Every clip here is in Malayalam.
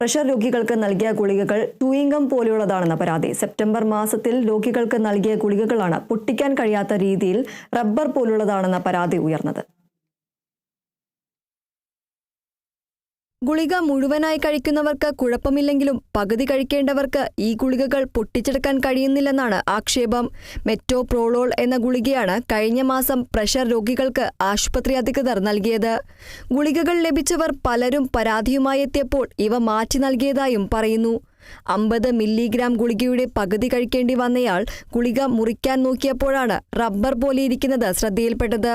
പ്രഷർ രോഗികൾക്ക് നൽകിയ ഗുളികകൾ ടൂയിങ്കം പോലെയുള്ളതാണെന്ന പരാതി. സെപ്റ്റംബർ മാസത്തിൽ രോഗികൾക്ക് നൽകിയ ഗുളികകളാണ് പൊട്ടിക്കാൻ കഴിയാത്ത രീതിയിൽ റബ്ബർ പോലുള്ളതാണെന്ന പരാതി ഉയർന്നത്. ഗുളിക മുഴുവനായി കഴിക്കുന്നവർക്ക് കുഴപ്പമില്ലെങ്കിലും പകുതി കഴിക്കേണ്ടവർക്ക് ഈ ഗുളികകൾ പൊട്ടിച്ചെടുക്കാൻ കഴിയുന്നില്ലെന്നാണ് ആക്ഷേപം. മെറ്റോപ്രോളോൾ എന്ന ഗുളികയാണ് കഴിഞ്ഞ മാസം പ്രഷർ രോഗികൾക്ക് ആശുപത്രി അധികൃതർ നൽകിയത്. ഗുളികകൾ ലഭിച്ചവർ പലരും പരാതിയുമായി എത്തിയപ്പോൾ ഇവ മാറ്റി നൽകിയതായും പറയുന്നു. അമ്പത് മില്ലിഗ്രാം ഗുളികയുടെ പകുതി കഴിക്കേണ്ടി വന്നയാൾ ഗുളിക മുറിക്കാൻ നോക്കിയപ്പോഴാണ് റബ്ബർ പോലെ ഇരിക്കുന്നത് ശ്രദ്ധയിൽപ്പെട്ടത്.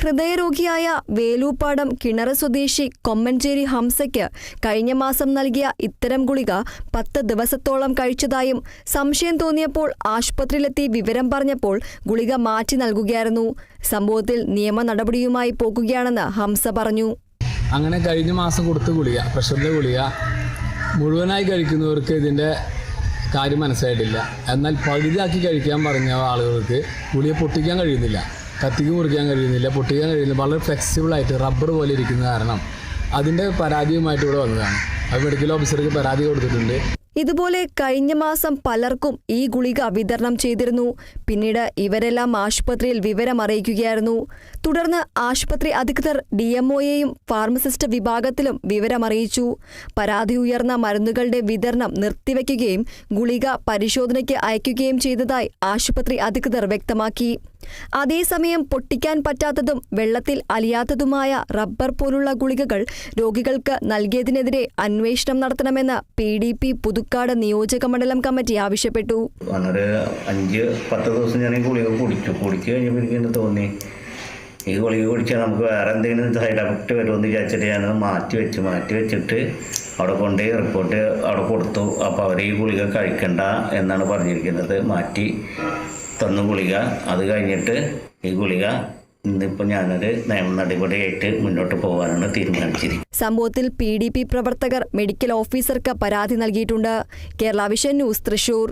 ഹൃദയരോഗിയായ വേലൂപ്പാടം കിണറ സ്വദേശി കൊമ്മഞ്ചേരി ഹംസയ്ക്ക് കഴിഞ്ഞ മാസം നൽകിയ ഇത്തരം ഗുളിക പത്ത് ദിവസത്തോളം കഴിച്ചതായും സംശയം തോന്നിയപ്പോൾ ആശുപത്രിയിലെത്തി വിവരം പറഞ്ഞപ്പോൾ ഗുളിക മാറ്റി നൽകുകയായിരുന്നു. സംഭവത്തിൽ നിയമ നടപടിയുമായി പോകുകയാണെന്ന് ഹംസ പറഞ്ഞു. അങ്ങനെ കഴിഞ്ഞ മാസം കൊടുത്ത ഗുളിക പ്രഷറിന്റെ ഗുളിക മുഴുവനായി കഴിക്കുന്നവർക്ക് ഇതിന്റെ കാര്യം മനസ്സിലായിട്ടില്ല. എന്നാൽ പകുതിയാക്കി കഴിക്കാൻ പറഞ്ഞ ആളുകൾക്ക് പുളിയെ പൊട്ടിക്കാൻ കഴിയുന്നില്ല. കത്തിക്ക് മുറിക്കാൻ കഴിയുന്നില്ല പൊട്ടിക്കാൻ കഴിയുന്നില്ല. വളരെ ഫ്ലെക്സിബിളായിട്ട് റബ്ബർ പോലെ ഇരിക്കുന്ന കാരണം അതിന്റെ പരാതിയുമായിട്ട് ഇവിടെ വന്നതാണ്. അത് മെഡിക്കൽ ഓഫീസർക്ക് പരാതി കൊടുത്തിട്ടുണ്ട്. ഇതുപോലെ കഴിഞ്ഞ മാസം പലർക്കും ഈ ഗുളിക വിതരണം ചെയ്തിരുന്നു. പിന്നീട് ഇവരെല്ലാം ആശുപത്രിയിൽ വിവരം അറിയിക്കുകയായിരുന്നു. തുടർന്ന് ആശുപത്രി അധികൃതർ ഡി എംഒയെയും ഫാർമസിസ്റ്റ് വിഭാഗത്തിലും വിവരമറിയിച്ചു പരാതി ഉയർന്ന മരുന്നുകളുടെ വിതരണം നിർത്തിവെക്കുകയും ഗുളിക പരിശോധനയ്ക്ക് അയക്കുകയും ചെയ്തതായി ആശുപത്രി അധികൃതർ വ്യക്തമാക്കി. അതേസമയം പൊട്ടിക്കാൻ പറ്റാത്തതും വെള്ളത്തിൽ അലിയാത്തതുമായ റബ്ബർ പോലുള്ള ഗുളികകൾ രോഗികൾക്ക് നൽകിയതിനെതിരെ അന്വേഷണം നടത്തണമെന്ന് പി ഡി പി പുതുക്കാട് നിയോജക മണ്ഡലം കമ്മിറ്റി ആവശ്യപ്പെട്ടു. അഞ്ച് പത്ത് ദിവസം ഞാൻ ഈ ഗുളിക കുടിച്ചു. കുടിച്ചു കഴിഞ്ഞപ്പോൾ തോന്നി? ഈ ഗുളിക കുടിച്ചാൽ നമുക്ക് വേറെ എന്തെങ്കിലും സൈഡ് എഫക്റ്റ് വരുമെന്ന് വിചാരിച്ചിട്ട് ഞാൻ മാറ്റി വെച്ചു. മാറ്റി വെച്ചിട്ട് അവിടെ കൊണ്ടുപോയി റിപ്പോർട്ട് അവിടെ കൊടുത്തു. അപ്പോൾ അവർ ഈ ഗുളിക കഴിക്കണ്ട എന്നാണ് പറഞ്ഞിരിക്കുന്നത്. മാറ്റി തന്നു ഗുളിക. അത് കഴിഞ്ഞിട്ട് ഈ ഗുളിക ഇന്നിപ്പോൾ ഞാനൊരു നിയമ നടപടിയായിട്ട് മുന്നോട്ട് പോകാനാണ് തീരുമാനിച്ചിരിക്കുന്നത്. സംഭവത്തിൽ പി പ്രവർത്തകർ മെഡിക്കൽ ഓഫീസർക്ക് പരാതി നൽകിയിട്ടുണ്ട്. Kerala Vision News Thrissur.